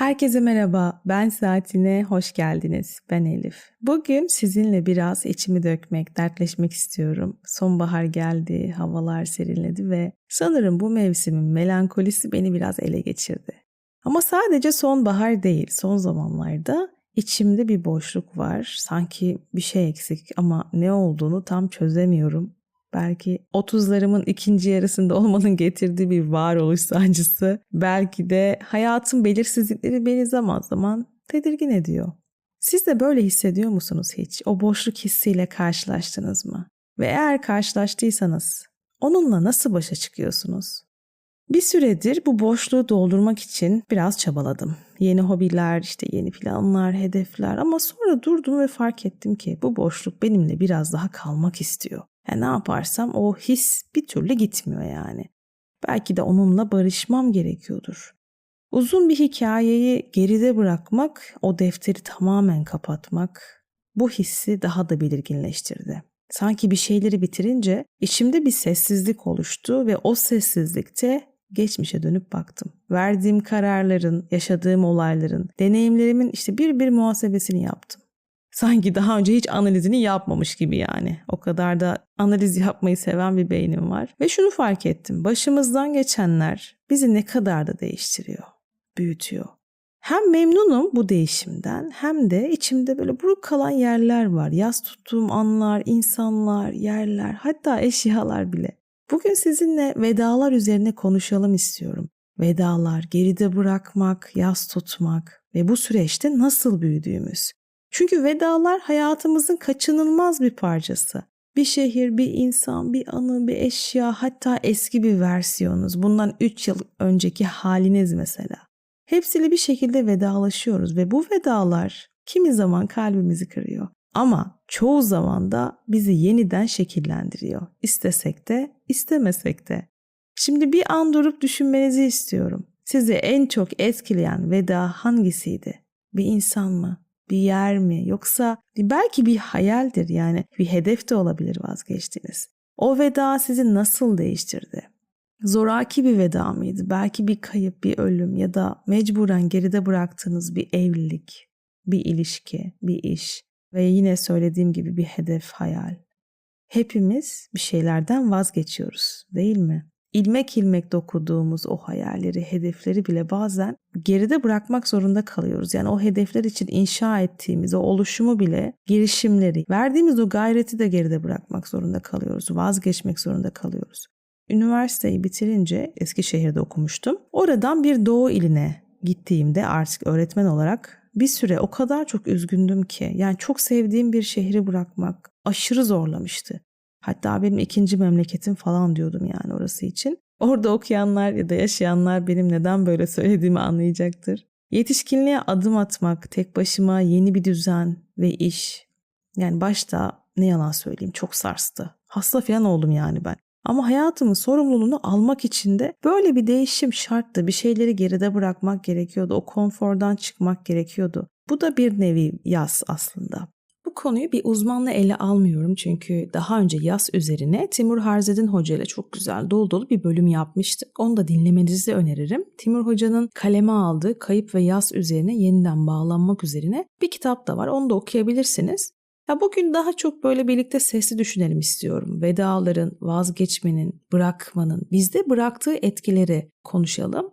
Herkese merhaba, ben Saatine, hoş geldiniz. Ben Elif. Bugün sizinle biraz içimi dökmek, dertleşmek istiyorum. Sonbahar geldi, havalar serinledi ve sanırım bu mevsimin melankolisi beni biraz ele geçirdi. Ama sadece sonbahar değil, son zamanlarda içimde bir boşluk var. Sanki bir şey eksik ama ne olduğunu tam çözemiyorum. Belki 30'larımın ikinci yarısında olmanın getirdiği bir varoluş sancısı. Belki de hayatın belirsizlikleri beni zaman zaman tedirgin ediyor. Siz de böyle hissediyor musunuz hiç? O boşluk hissiyle karşılaştınız mı? Ve eğer karşılaştıysanız onunla nasıl başa çıkıyorsunuz? Bir süredir bu boşluğu doldurmak için biraz çabaladım. Yeni hobiler, işte yeni planlar, hedefler ama sonra durdum ve fark ettim ki bu boşluk benimle biraz daha kalmak istiyor. Yani ne yaparsam o his bir türlü gitmiyor yani. Belki de onunla barışmam gerekiyordur. Uzun bir hikayeyi geride bırakmak, o defteri tamamen kapatmak bu hissi daha da belirginleştirdi. Sanki bir şeyleri bitirince içimde bir sessizlik oluştu ve o sessizlikte geçmişe dönüp baktım. Verdiğim kararların, yaşadığım olayların, deneyimlerimin işte bir bir muhasebesini yaptım. Sanki daha önce hiç analizini yapmamış gibi yani. O kadar da analiz yapmayı seven bir beynim var. Ve şunu fark ettim. Başımızdan geçenler bizi ne kadar da değiştiriyor, büyütüyor. Hem memnunum bu değişimden hem de içimde böyle buruk kalan yerler var. Yaz tuttuğum anlar, insanlar, yerler, hatta eşyalar bile. Bugün sizinle vedalar üzerine konuşalım istiyorum. Vedalar, geride bırakmak, yaz tutmak ve bu süreçte nasıl büyüdüğümüz. Çünkü vedalar hayatımızın kaçınılmaz bir parçası. Bir şehir, bir insan, bir anı, bir eşya, hatta eski bir versiyonunuz. Bundan 3 yıl önceki haliniz mesela. Hepsiyle bir şekilde vedalaşıyoruz ve bu vedalar kimi zaman kalbimizi kırıyor. Ama çoğu zaman da bizi yeniden şekillendiriyor. İstesek de, istemesek de. Şimdi bir an durup düşünmenizi istiyorum. Sizi en çok etkileyen veda hangisiydi? Bir insan mı? Bir yer mi yoksa belki bir hayaldir yani bir hedef de olabilir vazgeçtiniz. O veda sizi nasıl değiştirdi? Zoraki bir veda mıydı? Belki bir kayıp, bir ölüm ya da mecburen geride bıraktığınız bir evlilik, bir ilişki, bir iş ve yine söylediğim gibi bir hedef, hayal. Hepimiz bir şeylerden vazgeçiyoruz, değil mi? İlmek ilmek dokuduğumuz o hayalleri, hedefleri bile bazen geride bırakmak zorunda kalıyoruz. Yani o hedefler için inşa ettiğimiz o oluşumu bile, girişimleri, verdiğimiz o gayreti de geride bırakmak zorunda kalıyoruz. Vazgeçmek zorunda kalıyoruz. Üniversiteyi bitirince Eskişehir'de okumuştum. Oradan bir doğu iline gittiğimde artık öğretmen olarak bir süre o kadar çok üzgündüm ki yani çok sevdiğim bir şehri bırakmak aşırı zorlamıştı. Hatta benim ikinci memleketim falan diyordum yani orası için. Orada okuyanlar ya da yaşayanlar benim neden böyle söylediğimi anlayacaktır. Yetişkinliğe adım atmak, tek başıma yeni bir düzen ve iş. Yani başta ne yalan söyleyeyim çok sarstı. Hasta falan oldum yani ben. Ama hayatımın sorumluluğunu almak için de böyle bir değişim şarttı. Bir şeyleri geride bırakmak gerekiyordu. O konfordan çıkmak gerekiyordu. Bu da bir nevi yaz aslında. Bu konuyu bir uzmanla ele almıyorum çünkü daha önce yaz üzerine Timur Harzedin Hoca ile çok güzel dolu dolu bir bölüm yapmıştık. Onu da dinlemenizi öneririm. Timur Hoca'nın kaleme aldığı kayıp ve yaz üzerine yeniden bağlanmak üzerine bir kitap da var. Onu da okuyabilirsiniz. Ya bugün daha çok böyle birlikte sesli düşünelim istiyorum. Vedaların, vazgeçmenin, bırakmanın, bizde bıraktığı etkileri konuşalım.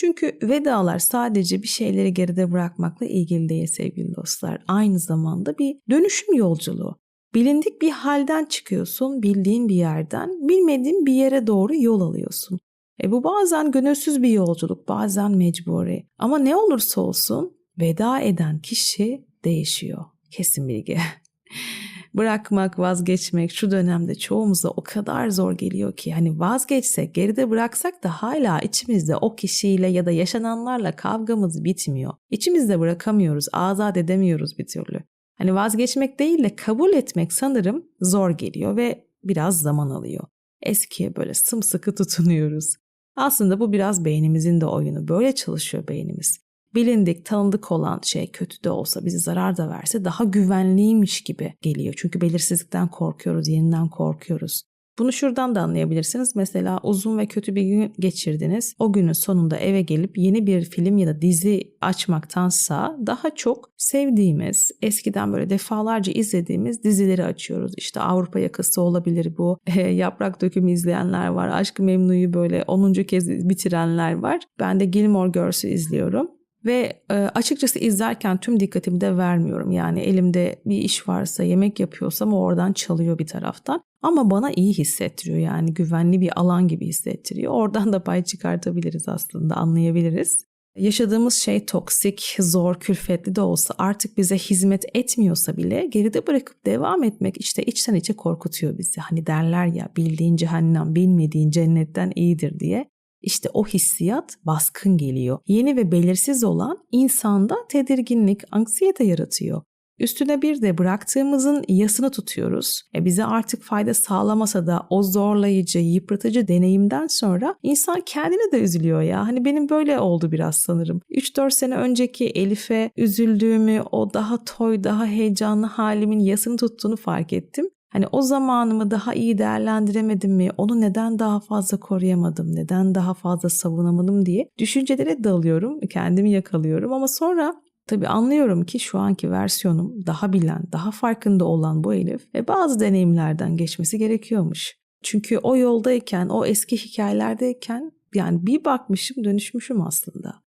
Çünkü vedalar sadece bir şeyleri geride bırakmakla ilgili değil sevgili dostlar. Aynı zamanda bir dönüşüm yolculuğu. Bilindik bir halden çıkıyorsun, bildiğin bir yerden, bilmediğin bir yere doğru yol alıyorsun. E bu bazen gönülsüz bir yolculuk, bazen mecburi. Ama ne olursa olsun veda eden kişi değişiyor. Kesin bilgi. bırakmak, vazgeçmek şu dönemde çoğumuza o kadar zor geliyor ki hani vazgeçsek, geride bıraksak da hala içimizde o kişiyle ya da yaşananlarla kavgamız bitmiyor. İçimizde bırakamıyoruz, azat edemiyoruz bir türlü. Hani vazgeçmek değil de kabul etmek sanırım zor geliyor ve biraz zaman alıyor. Eskiye böyle sımsıkı tutunuyoruz. Aslında bu biraz beynimizin de oyunu. Böyle çalışıyor beynimiz bilindik, tanıdık olan şey kötü de olsa bizi zarar da verse daha güvenliymiş gibi geliyor. Çünkü belirsizlikten korkuyoruz, yeniden korkuyoruz. Bunu şuradan da anlayabilirsiniz. Mesela uzun ve kötü bir gün geçirdiniz. O günün sonunda eve gelip yeni bir film ya da dizi açmaktansa daha çok sevdiğimiz, eskiden böyle defalarca izlediğimiz dizileri açıyoruz. İşte Avrupa yakası olabilir bu. E, yaprak dökümü izleyenler var. Aşk-ı Memnu'yu böyle 10. kez bitirenler var. Ben de Gilmore Girls'ü izliyorum. Ve e, açıkçası izlerken tüm dikkatimi de vermiyorum. Yani elimde bir iş varsa, yemek yapıyorsam o oradan çalıyor bir taraftan. Ama bana iyi hissettiriyor yani güvenli bir alan gibi hissettiriyor. Oradan da pay çıkartabiliriz aslında, anlayabiliriz. Yaşadığımız şey toksik, zor, külfetli de olsa artık bize hizmet etmiyorsa bile geride bırakıp devam etmek işte içten içe korkutuyor bizi. Hani derler ya bildiğin cehennem bilmediğin cennetten iyidir diye. İşte o hissiyat baskın geliyor. Yeni ve belirsiz olan insanda tedirginlik, anksiyete yaratıyor. Üstüne bir de bıraktığımızın yasını tutuyoruz. E bize artık fayda sağlamasa da o zorlayıcı, yıpratıcı deneyimden sonra insan kendine de üzülüyor ya. Hani benim böyle oldu biraz sanırım. 3-4 sene önceki Elif'e üzüldüğümü, o daha toy, daha heyecanlı halimin yasını tuttuğunu fark ettim. Hani o zamanımı daha iyi değerlendiremedim mi? Onu neden daha fazla koruyamadım? Neden daha fazla savunamadım diye düşüncelere dalıyorum. Kendimi yakalıyorum ama sonra Tabii anlıyorum ki şu anki versiyonum daha bilen, daha farkında olan bu Elif ve bazı deneyimlerden geçmesi gerekiyormuş. Çünkü o yoldayken, o eski hikayelerdeyken yani bir bakmışım dönüşmüşüm aslında.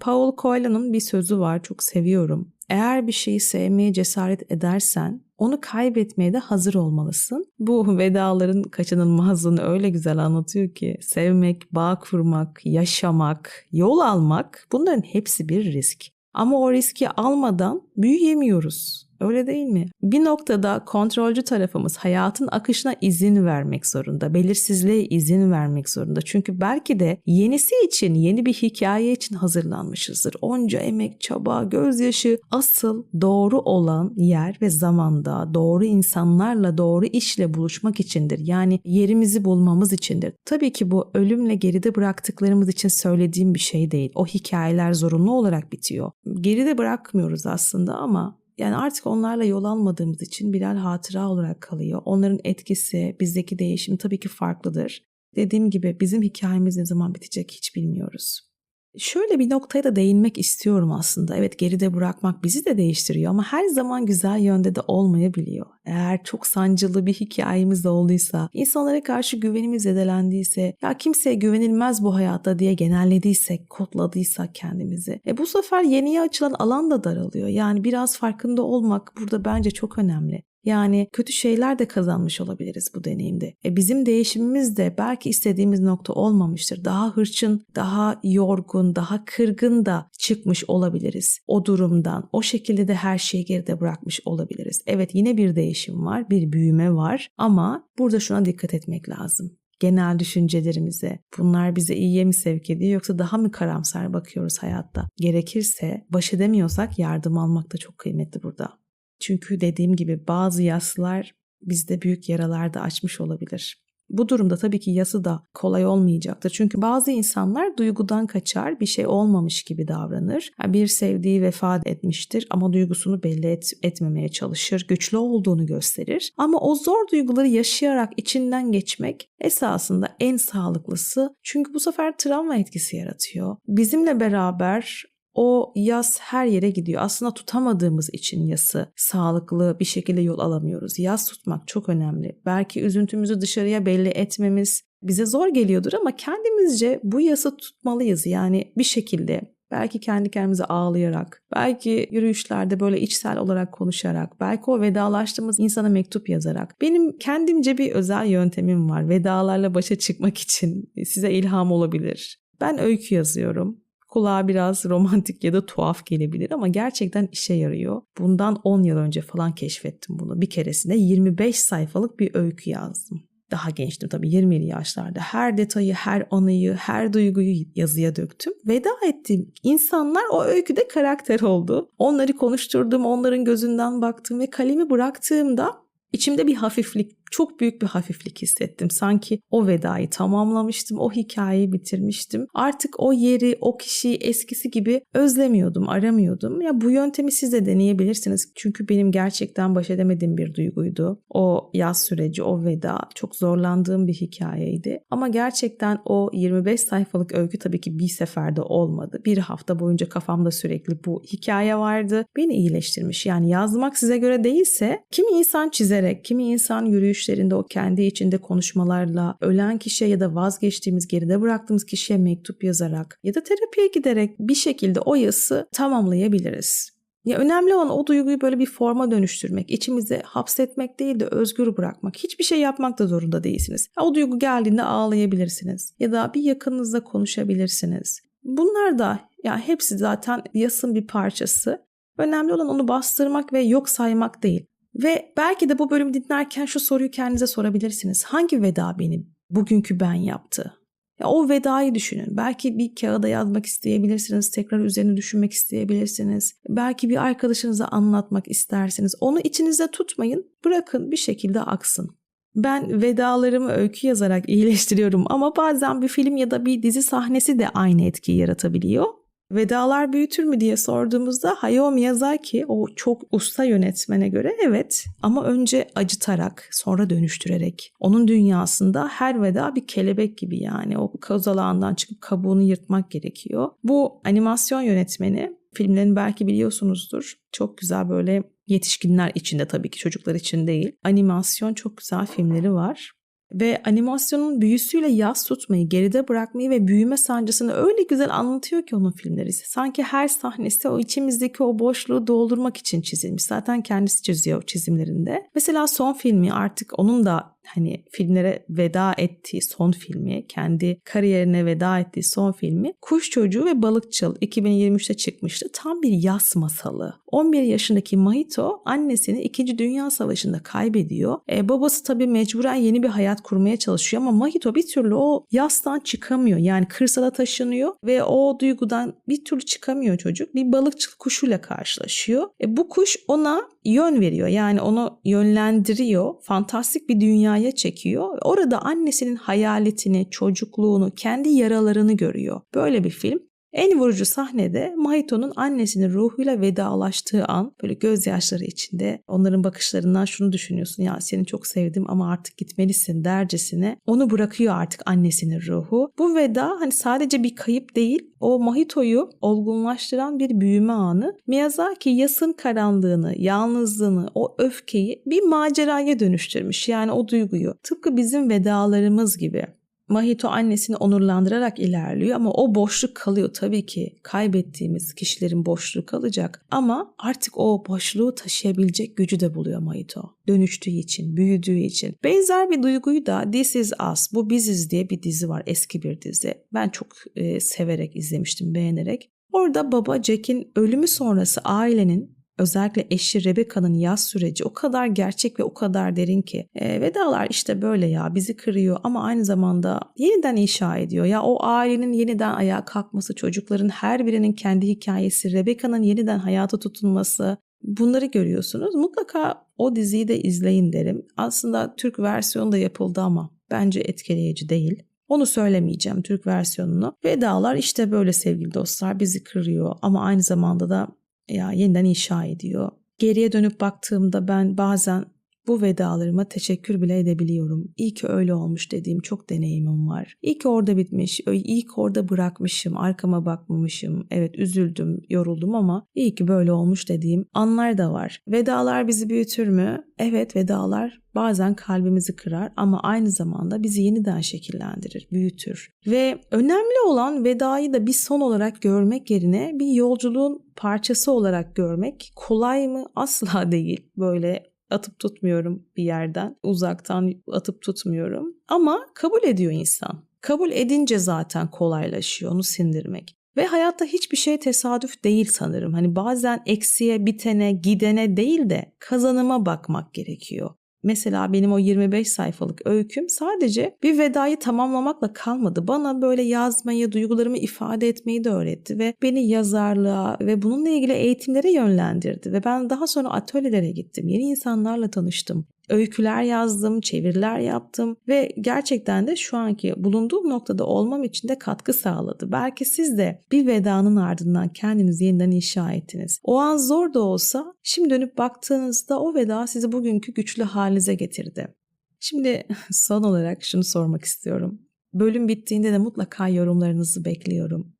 Paul Coelho'nun bir sözü var çok seviyorum. Eğer bir şeyi sevmeye cesaret edersen onu kaybetmeye de hazır olmalısın. Bu vedaların kaçınılmazlığını öyle güzel anlatıyor ki sevmek, bağ kurmak, yaşamak, yol almak bunların hepsi bir risk. Ama o riski almadan büyüyemiyoruz. Öyle değil mi? Bir noktada kontrolcü tarafımız hayatın akışına izin vermek zorunda. Belirsizliğe izin vermek zorunda. Çünkü belki de yenisi için, yeni bir hikaye için hazırlanmışızdır. Onca emek, çaba, gözyaşı asıl doğru olan yer ve zamanda doğru insanlarla, doğru işle buluşmak içindir. Yani yerimizi bulmamız içindir. Tabii ki bu ölümle geride bıraktıklarımız için söylediğim bir şey değil. O hikayeler zorunlu olarak bitiyor. Geride bırakmıyoruz aslında ama yani artık onlarla yol almadığımız için birer hatıra olarak kalıyor. Onların etkisi, bizdeki değişim tabii ki farklıdır. Dediğim gibi bizim hikayemiz ne zaman bitecek hiç bilmiyoruz. Şöyle bir noktaya da değinmek istiyorum aslında. Evet geride bırakmak bizi de değiştiriyor ama her zaman güzel yönde de olmayabiliyor. Eğer çok sancılı bir hikayemiz de olduysa, insanlara karşı güvenimiz zedelendiyse, ya kimseye güvenilmez bu hayatta diye genellediysek, kodladıysak kendimizi. E bu sefer yeniye açılan alan da daralıyor. Yani biraz farkında olmak burada bence çok önemli. Yani kötü şeyler de kazanmış olabiliriz bu deneyimde. E bizim değişimimiz de belki istediğimiz nokta olmamıştır. Daha hırçın, daha yorgun, daha kırgın da çıkmış olabiliriz o durumdan. O şekilde de her şeyi geride bırakmış olabiliriz. Evet yine bir değişim var, bir büyüme var ama burada şuna dikkat etmek lazım genel düşüncelerimize. Bunlar bize iyiye mi sevk ediyor yoksa daha mı karamsar bakıyoruz hayatta? Gerekirse baş edemiyorsak yardım almak da çok kıymetli burada. Çünkü dediğim gibi bazı yaslar bizde büyük yaralar da açmış olabilir. Bu durumda tabii ki yası da kolay olmayacaktır. Çünkü bazı insanlar duygudan kaçar, bir şey olmamış gibi davranır. Bir sevdiği vefat etmiştir ama duygusunu belli et, etmemeye çalışır, güçlü olduğunu gösterir. Ama o zor duyguları yaşayarak içinden geçmek esasında en sağlıklısı. Çünkü bu sefer travma etkisi yaratıyor. Bizimle beraber o yas her yere gidiyor. Aslında tutamadığımız için yası sağlıklı bir şekilde yol alamıyoruz. Yas tutmak çok önemli. Belki üzüntümüzü dışarıya belli etmemiz bize zor geliyordur ama kendimizce bu yası tutmalıyız. Yani bir şekilde belki kendi kendimize ağlayarak, belki yürüyüşlerde böyle içsel olarak konuşarak, belki o vedalaştığımız insana mektup yazarak. Benim kendimce bir özel yöntemim var vedalarla başa çıkmak için. Size ilham olabilir. Ben öykü yazıyorum Kulağa biraz romantik ya da tuhaf gelebilir ama gerçekten işe yarıyor. Bundan 10 yıl önce falan keşfettim bunu. Bir keresinde 25 sayfalık bir öykü yazdım. Daha gençtim tabii 20'li yaşlarda. Her detayı, her anıyı, her duyguyu yazıya döktüm. Veda ettiğim insanlar o öyküde karakter oldu. Onları konuşturdum, onların gözünden baktım ve kalemi bıraktığımda içimde bir hafiflik çok büyük bir hafiflik hissettim. Sanki o vedayı tamamlamıştım, o hikayeyi bitirmiştim. Artık o yeri, o kişiyi eskisi gibi özlemiyordum, aramıyordum. Ya bu yöntemi siz de deneyebilirsiniz. Çünkü benim gerçekten baş edemediğim bir duyguydu. O yaz süreci, o veda çok zorlandığım bir hikayeydi. Ama gerçekten o 25 sayfalık öykü tabii ki bir seferde olmadı. Bir hafta boyunca kafamda sürekli bu hikaye vardı. Beni iyileştirmiş. Yani yazmak size göre değilse kimi insan çizerek, kimi insan yürüyüşlerinde o kendi içinde konuşmalarla, ölen kişiye ya da vazgeçtiğimiz, geride bıraktığımız kişiye mektup yazarak ya da terapiye giderek bir şekilde o yazı tamamlayabiliriz. Ya önemli olan o duyguyu böyle bir forma dönüştürmek, içimize hapsetmek değil de özgür bırakmak. Hiçbir şey yapmak da zorunda değilsiniz. O duygu geldiğinde ağlayabilirsiniz ya da bir yakınınızla konuşabilirsiniz. Bunlar da ya hepsi zaten yasın bir parçası. Önemli olan onu bastırmak ve yok saymak değil. Ve belki de bu bölümü dinlerken şu soruyu kendinize sorabilirsiniz. Hangi veda benim bugünkü ben yaptı? Ya o vedayı düşünün. Belki bir kağıda yazmak isteyebilirsiniz. Tekrar üzerine düşünmek isteyebilirsiniz. Belki bir arkadaşınıza anlatmak istersiniz. Onu içinizde tutmayın. Bırakın bir şekilde aksın. Ben vedalarımı öykü yazarak iyileştiriyorum ama bazen bir film ya da bir dizi sahnesi de aynı etkiyi yaratabiliyor. Vedalar büyütür mü diye sorduğumuzda Hayao Miyazaki o çok usta yönetmene göre evet ama önce acıtarak sonra dönüştürerek. Onun dünyasında her veda bir kelebek gibi yani o kozalağından çıkıp kabuğunu yırtmak gerekiyor. Bu animasyon yönetmeni filmlerini belki biliyorsunuzdur. Çok güzel böyle yetişkinler içinde tabii ki çocuklar için değil. Animasyon çok güzel filmleri var ve animasyonun büyüsüyle yaz tutmayı, geride bırakmayı ve büyüme sancısını öyle güzel anlatıyor ki onun filmleri. Sanki her sahnesi o içimizdeki o boşluğu doldurmak için çizilmiş. Zaten kendisi çiziyor çizimlerinde. Mesela son filmi artık onun da hani filmlere veda ettiği son filmi, kendi kariyerine veda ettiği son filmi Kuş Çocuğu ve Balıkçıl 2023'te çıkmıştı. Tam bir yaz masalı. 11 yaşındaki Mahito annesini 2. Dünya Savaşı'nda kaybediyor. E, babası tabii mecburen yeni bir hayat kurmaya çalışıyor ama Mahito bir türlü o yastan çıkamıyor. Yani kırsala taşınıyor ve o duygudan bir türlü çıkamıyor çocuk. Bir balıkçıl kuşuyla karşılaşıyor. E, bu kuş ona yön veriyor. Yani onu yönlendiriyor. Fantastik bir dünyaya çekiyor. Orada annesinin hayaletini, çocukluğunu, kendi yaralarını görüyor. Böyle bir film. En vurucu sahnede Mahito'nun annesinin ruhuyla vedalaştığı an böyle gözyaşları içinde onların bakışlarından şunu düşünüyorsun ya seni çok sevdim ama artık gitmelisin dercesine onu bırakıyor artık annesinin ruhu. Bu veda hani sadece bir kayıp değil o Mahito'yu olgunlaştıran bir büyüme anı. Miyazaki yasın karanlığını, yalnızlığını, o öfkeyi bir maceraya dönüştürmüş. Yani o duyguyu. Tıpkı bizim vedalarımız gibi. Mahito annesini onurlandırarak ilerliyor ama o boşluk kalıyor tabii ki. Kaybettiğimiz kişilerin boşluğu kalacak ama artık o boşluğu taşıyabilecek gücü de buluyor Mahito. Dönüştüğü için, büyüdüğü için. Benzer bir duyguyu da This Is Us, Bu Biziz diye bir dizi var. Eski bir dizi. Ben çok e, severek izlemiştim, beğenerek. Orada baba Jack'in ölümü sonrası ailenin özellikle eşi Rebecca'nın yaz süreci o kadar gerçek ve o kadar derin ki. E, vedalar işte böyle ya bizi kırıyor ama aynı zamanda yeniden inşa ediyor. Ya o ailenin yeniden ayağa kalkması, çocukların her birinin kendi hikayesi, Rebecca'nın yeniden hayata tutunması bunları görüyorsunuz. Mutlaka o diziyi de izleyin derim. Aslında Türk versiyonu da yapıldı ama bence etkileyici değil. Onu söylemeyeceğim Türk versiyonunu. Vedalar işte böyle sevgili dostlar bizi kırıyor ama aynı zamanda da ya yeniden inşa ediyor. Geriye dönüp baktığımda ben bazen bu vedalarıma teşekkür bile edebiliyorum. İyi ki öyle olmuş dediğim çok deneyimim var. İyi ki orada bitmiş, iyi ki orada bırakmışım, arkama bakmamışım. Evet üzüldüm, yoruldum ama iyi ki böyle olmuş dediğim anlar da var. Vedalar bizi büyütür mü? Evet vedalar bazen kalbimizi kırar ama aynı zamanda bizi yeniden şekillendirir, büyütür. Ve önemli olan vedayı da bir son olarak görmek yerine bir yolculuğun parçası olarak görmek kolay mı? Asla değil. Böyle atıp tutmuyorum bir yerden. Uzaktan atıp tutmuyorum. Ama kabul ediyor insan. Kabul edince zaten kolaylaşıyor onu sindirmek. Ve hayatta hiçbir şey tesadüf değil sanırım. Hani bazen eksiye, bitene, gidene değil de kazanıma bakmak gerekiyor. Mesela benim o 25 sayfalık öyküm sadece bir vedayı tamamlamakla kalmadı. Bana böyle yazmayı, duygularımı ifade etmeyi de öğretti ve beni yazarlığa ve bununla ilgili eğitimlere yönlendirdi ve ben daha sonra atölyelere gittim. Yeni insanlarla tanıştım. Öyküler yazdım, çeviriler yaptım ve gerçekten de şu anki bulunduğum noktada olmam için de katkı sağladı. Belki siz de bir vedanın ardından kendinizi yeniden inşa ettiniz. O an zor da olsa şimdi dönüp baktığınızda o veda sizi bugünkü güçlü halinize getirdi. Şimdi son olarak şunu sormak istiyorum. Bölüm bittiğinde de mutlaka yorumlarınızı bekliyorum.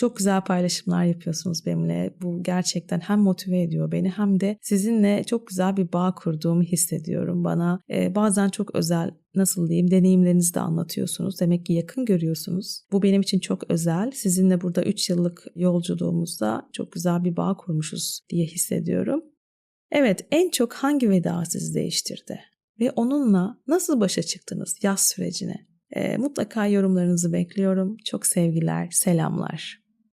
Çok güzel paylaşımlar yapıyorsunuz benimle. Bu gerçekten hem motive ediyor beni hem de sizinle çok güzel bir bağ kurduğumu hissediyorum. Bana e, bazen çok özel nasıl diyeyim deneyimlerinizi de anlatıyorsunuz. Demek ki yakın görüyorsunuz. Bu benim için çok özel. Sizinle burada 3 yıllık yolculuğumuzda çok güzel bir bağ kurmuşuz diye hissediyorum. Evet en çok hangi veda sizi değiştirdi? Ve onunla nasıl başa çıktınız yaz sürecine? E, mutlaka yorumlarınızı bekliyorum. Çok sevgiler, selamlar.